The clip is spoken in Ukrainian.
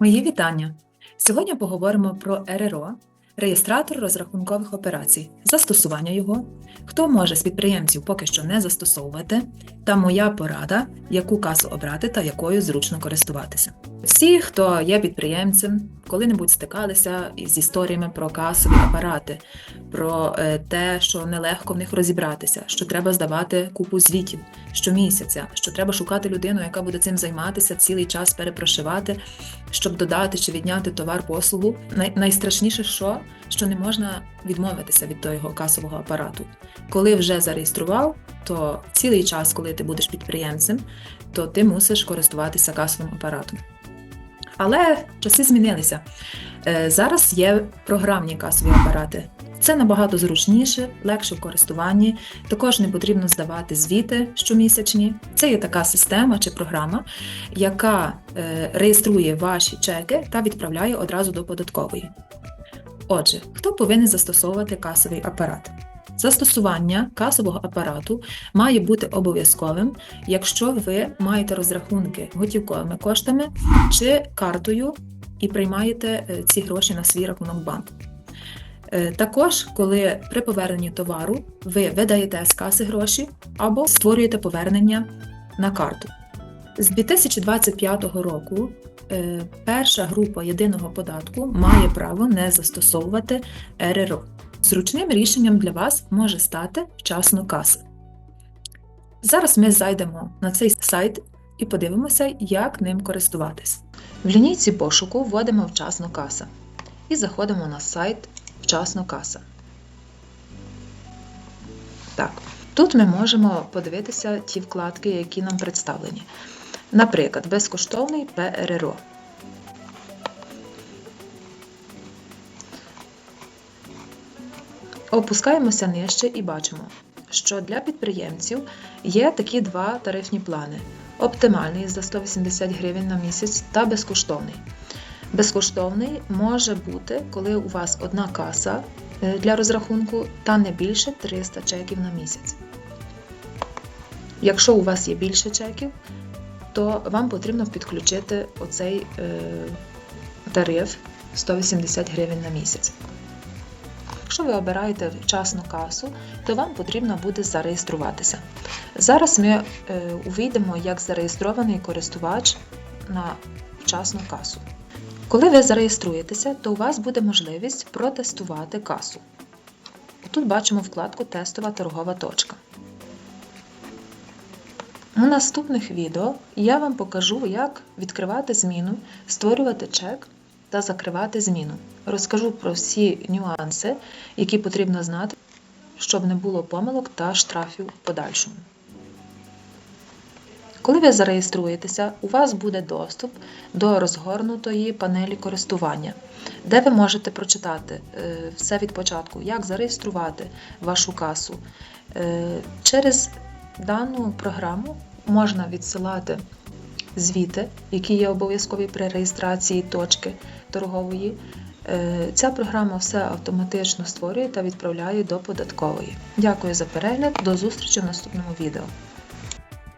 Мої вітання! Сьогодні поговоримо про РРО, реєстратор розрахункових операцій, застосування його, хто може з підприємців поки що не застосовувати, та моя порада, яку касу обрати та якою зручно користуватися. Всі, хто є підприємцем, коли-небудь стикалися із історіями про касові апарати, про е, те, що нелегко в них розібратися, що треба здавати купу звітів щомісяця, що треба шукати людину, яка буде цим займатися, цілий час перепрошивати, щоб додати чи відняти товар послугу. Найстрашніше, що, що не можна відмовитися від того касового апарату. Коли вже зареєстрував, то цілий час, коли ти будеш підприємцем, то ти мусиш користуватися касовим апаратом. Але часи змінилися. Е, Зараз є програмні касові апарати. Це набагато зручніше, легше в користуванні. Також не потрібно здавати звіти щомісячні. Це є така система чи програма, яка е, реєструє ваші чеки та відправляє одразу до податкової. Отже, хто повинен застосовувати касовий апарат? Застосування касового апарату має бути обов'язковим, якщо ви маєте розрахунки готівковими коштами чи картою і приймаєте е, ці гроші на свій рахунок банку. Е, Також, коли при поверненні товару ви видаєте з каси гроші або створюєте повернення на карту. З 2025 року е, перша група єдиного податку має право не застосовувати РРО. Зручним рішенням для вас може стати вчасно каса. Зараз ми зайдемо на цей сайт і подивимося, як ним користуватись. В лінійці пошуку вводимо вчасно каса і заходимо на сайт вчасно каса. Так, тут ми можемо подивитися ті вкладки, які нам представлені. Наприклад, безкоштовний ПРРО. Опускаємося нижче і бачимо, що для підприємців є такі два тарифні плани: оптимальний за 180 гривень на місяць та безкоштовний. Безкоштовний може бути, коли у вас одна каса е, для розрахунку та не більше 300 чеків на місяць. Якщо у вас є більше чеків, то вам потрібно підключити оцей е, тариф 180 гривень на місяць. Якщо ви обираєте вчасну касу, то вам потрібно буде зареєструватися. Зараз ми е, увійдемо як зареєстрований користувач на вчасну касу. Коли ви зареєструєтеся, то у вас буде можливість протестувати касу. Тут бачимо вкладку Тестова торгова точка. У наступних відео я вам покажу, як відкривати зміну, створювати чек та закривати зміну. Розкажу про всі нюанси, які потрібно знати, щоб не було помилок та штрафів в подальшому. Коли ви зареєструєтеся, у вас буде доступ до розгорнутої панелі користування, де ви можете прочитати е, все від початку, як зареєструвати вашу касу. Е, Через дану програму можна відсилати звіти, які є обов'язкові при реєстрації точки торгової. Е, Ця програма все автоматично створює та відправляє до податкової. Дякую за перегляд, до зустрічі в наступному відео.